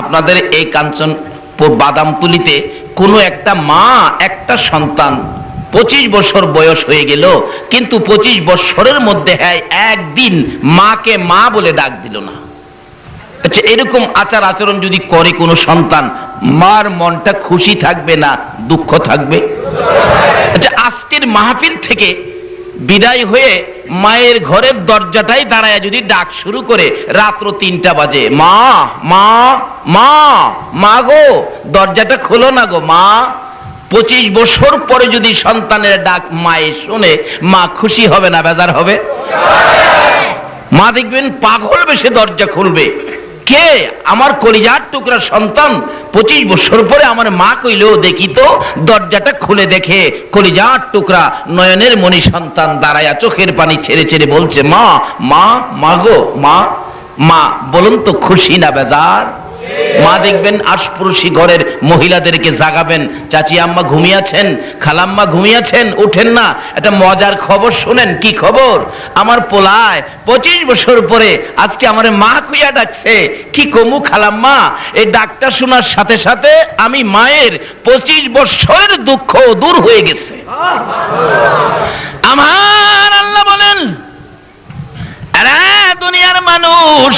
আপনাদের এই কাঞ্চন বাদামতুলিতে কোনো একটা মা, একটা সন্তান পঁচিশ বছর বয়স হয়ে গেল, কিন্তু পঁচিশ বছরের মধ্যে হ্যাঁ একদিন মাকে মা বলে ডাক দিল না। আচ্ছা এরকম আচার আচরণ যদি করে কোনো সন্তান, মার মনটা খুশি থাকবে না, দুঃখ থাকবে? আচ্ছা আজকের মাহফিল থেকে বিদায় হয়ে মায়ের ঘরের দরজাটাই দাঁড়ায় যদি ডাক শুরু করে, রাত্র তিনটা বাজে। মা মা মা মা গো, দরজাটা খোলো না গো, মা। পঁচিশ বছর পরে যদি সন্তানের ডাক মায়ে শুনে, মা খুশি হবে না, বেজার হবে? মা দেখবেন পাগল বেশে দরজা খুলবে। কে? আমার কলিজার টুকরা সন্তান। পঁচিশ বছর পরে আমার মা কইলেও দেখি তো, দরজাটা খুলে দেখে। কলিজার টুকরা নয়নের মনি সন্তান দাঁড়ায়া চোখের পানি ছেড়ে ছেড়ে বলছে, মা মা মা গো, মা মা, বলুন তো খুশি না বেজার? মা দেখবেন আশপুরুষী ঘরের মহিলাদেরকে জাগাবেন, চাচি, আম্মা ঘুমিয়েছেন, খালাম্মা ঘুমিয়েছেন, উঠেন না। একটা মজার খবর শুনেন, কি খবর? আমার পোলায় পঁচিশ বছর পরে আজকে আমার মা খুইয়া ডাকছে। কি কমু খালাম্মা? এই ডাকটা শোনার সাথে সাথে আমি মায়ের পঁচিশ বছরের দুঃখ দূর হয়ে গেছে। আমার আল্লাহ বলেন দুনিয়ার মানুষ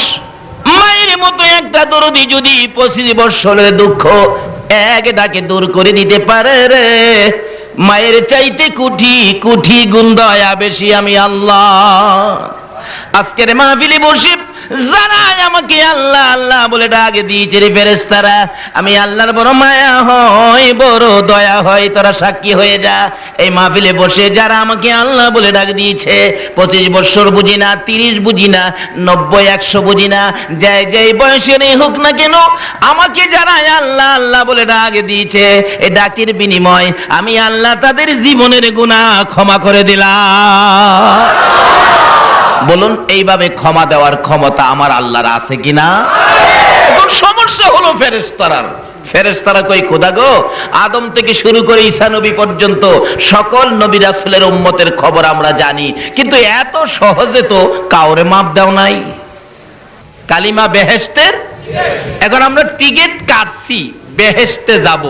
মায়ের মতো একটা দরদি যদি পঁচিশ বৎসরের দুঃখ এক ডাকে দূর করে দিতে পারে রে। মায়ের চাইতে কুঠি কুঠি গুণ বেশি আমি আল্লাহ। আজকের মাহফিলি বসে যারা আমাকে আল্লাহ আল্লাহ বলে ডাকে দিয়েছে রে ফেরেস্তারা আমি আল্লাহর বড় মায়া হয় বড় দয়া হয় তোরা সাক্ষী হয়ে যা। এই মাহফিলে বসে যারা আমাকে আল্লাহ বলে ডাক দিয়েছে, পঁচিশ বছর বুঝি না, তিরিশ বুঝি না, নব্বই, একশো বুঝি না, যাই যাই বয়সের হোক না কেন, আমাকে যারা আল্লাহ আল্লাহ বলে ডাক দিয়েছে এই ডাকের বিনিময় আমি আল্লাহ তাদের জীবনের গুণা ক্ষমা করে দিলাম। বলুন, এইভাবে ক্ষমা দেওয়ার ক্ষমতা আমার আল্লাহর আছে কিনা? সমস্যা হলো ফেরেস্তারার ফেরেস্তারা কই, খোদা গো, আদম থেকে শুরু করে ঈসা নবী পর্যন্ত সকল নবী উম্মতের খবর আমরা জানি। কিন্তু এত সহজে তো কাউরে মাপ দাও নাই। কালিমা বেহেস্তের এখন আমরা টিকিট কাটছি বেহেস্তে যাব।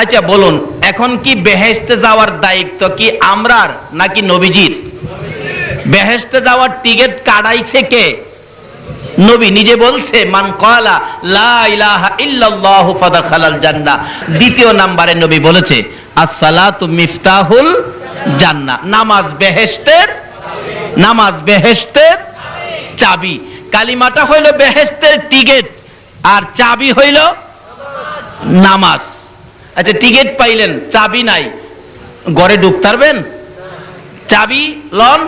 আচ্ছা বলুন, এখন কি বেহেস্তে যাওয়ার দায়িত্ব কি আমরার নাকি নবীজির? বেহেস্তে যাওয়ার টিকিট কাটাইছে কে? নবী নিজে বলছে, মান কলা লা ইলাহা ইল্লাল্লাহ জান্নাহ। দ্বিতীয় নম্বরে নবী বলেছে, আসসালাতু মিফতাহুল জান্নাহ। নামাজ বেহেশতের নামাজ বেহেশতের চাবি। কালিমাটা হইল বেহেশতের টিকিট, আর চাবি হইল নামাজ। আচ্ছা টিকিট পাইলেন, চাবি নাই। ঘরে ঢুকতে পারবেন? চাবি লন